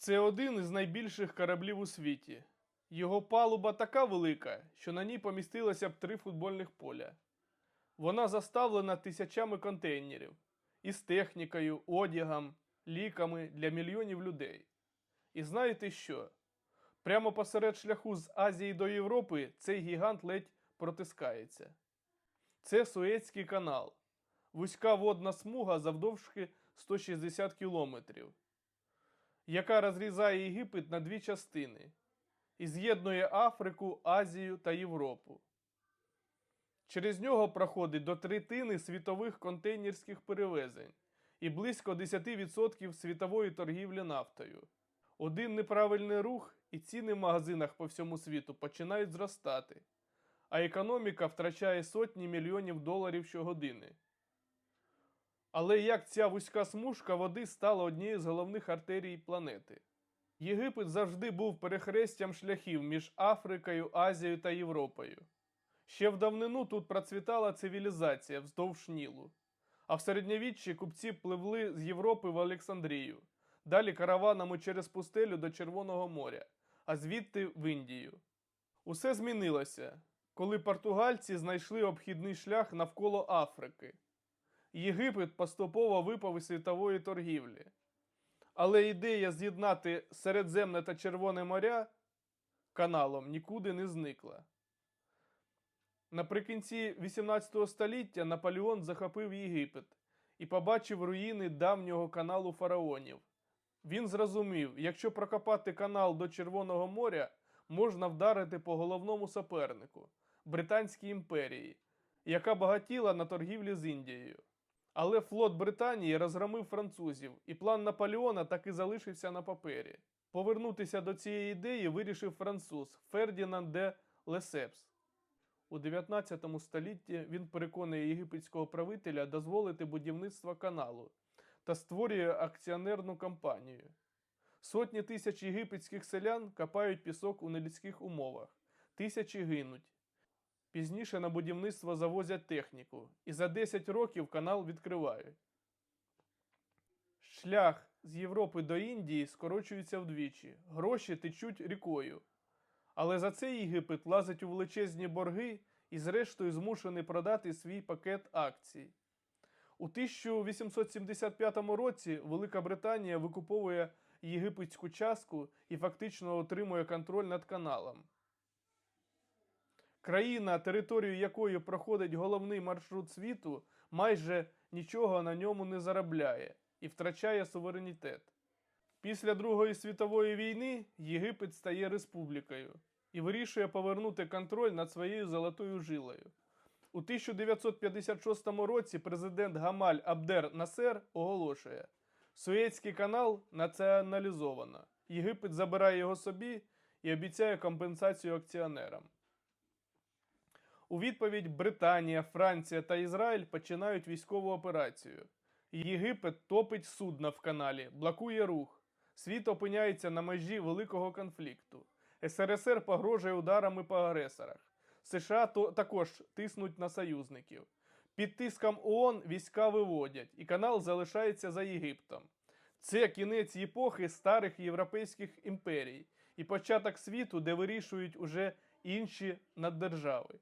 Це один із найбільших кораблів у світі. Його палуба така велика, що на ній помістилося б три футбольних поля. Вона заставлена тисячами контейнерів із технікою, одягом, ліками для мільйонів людей. І знаєте що? Прямо посеред шляху з Азії до Європи цей гігант ледь протискається. Це Суецький канал, вузька водна смуга завдовжки 160 кілометрів, яка розрізає Єгипет на дві частини і з'єднує Африку, Азію та Європу. Через нього проходить до третини світових контейнерських перевезень і близько 10% світової торгівлі нафтою. Один неправильний рух і ціни в магазинах по всьому світу починають зростати, а економіка втрачає сотні мільйонів доларів щогодини. Але як ця вузька смужка води стала однією з головних артерій планети? Єгипет завжди був перехрестям шляхів між Африкою, Азією та Європою. Ще в давнину тут процвітала цивілізація вздовж Нілу, а в середньовіччі купці пливли з Європи в Олександрію, далі караванами через пустелю до Червоного моря, а звідти в Індію. Усе змінилося, коли португальці знайшли обхідний шлях навколо Африки. Єгипет поступово випав із світової торгівлі. Але ідея з'єднати Середземне та Червоне моря каналом нікуди не зникла. Наприкінці 18 століття Наполеон захопив Єгипет і побачив руїни давнього каналу фараонів. Він зрозумів, якщо прокопати канал до Червоного моря, можна вдарити по головному супернику Британській імперії, яка багатіла на торгівлі з Індією. Але флот Британії розгромив французів, і план Наполеона так і залишився на папері. Повернутися до цієї ідеї вирішив француз Фердінанд де Лесепс. У 19 столітті він переконує єгипетського правителя дозволити будівництво каналу та створює акціонерну компанію. Сотні тисяч єгипетських селян копають пісок у нелюдських умовах, тисячі гинуть. Пізніше на будівництво завозять техніку, і за 10 років канал відкривають. Шлях з Європи до Індії скорочується вдвічі, гроші течуть рікою. Але за це Єгипет лазить у величезні борги і, зрештою, змушений продати свій пакет акцій. У 1875 році Велика Британія викуповує єгипетську частку і фактично отримує контроль над каналом. Країна, територію якої проходить головний маршрут світу, майже нічого на ньому не заробляє і втрачає суверенітет. Після Другої світової війни Єгипет стає республікою і вирішує повернути контроль над своєю золотою жилою. У 1956 році президент Гамаль Абдер Насер оголошує: Суецький канал націоналізовано. Єгипет забирає його собі і обіцяє компенсацію акціонерам. У відповідь Британія, Франція та Ізраїль починають військову операцію. Єгипет топить судна в каналі, блокує рух. Світ опиняється на межі великого конфлікту. СРСР погрожує ударами по агресорах. США то також тиснуть на союзників. Під тиском ООН війська виводять, і канал залишається за Єгиптом. Це кінець епохи старих європейських імперій і початок світу, де вирішують уже інші наддержави.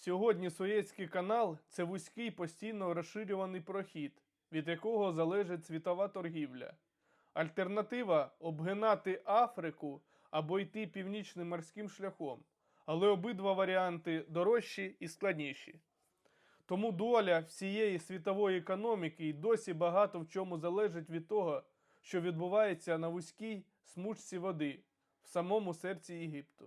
Сьогодні Суєцький канал це вузький постійно розширюваний прохід, від якого залежить світова торгівля. Альтернатива обгинати Африку або йти північним морським шляхом, але обидва варіанти дорожчі і складніші. Тому доля всієї світової економіки й досі багато в чому залежить від того, що відбувається на вузькій смужці води в самому серці Єгипту.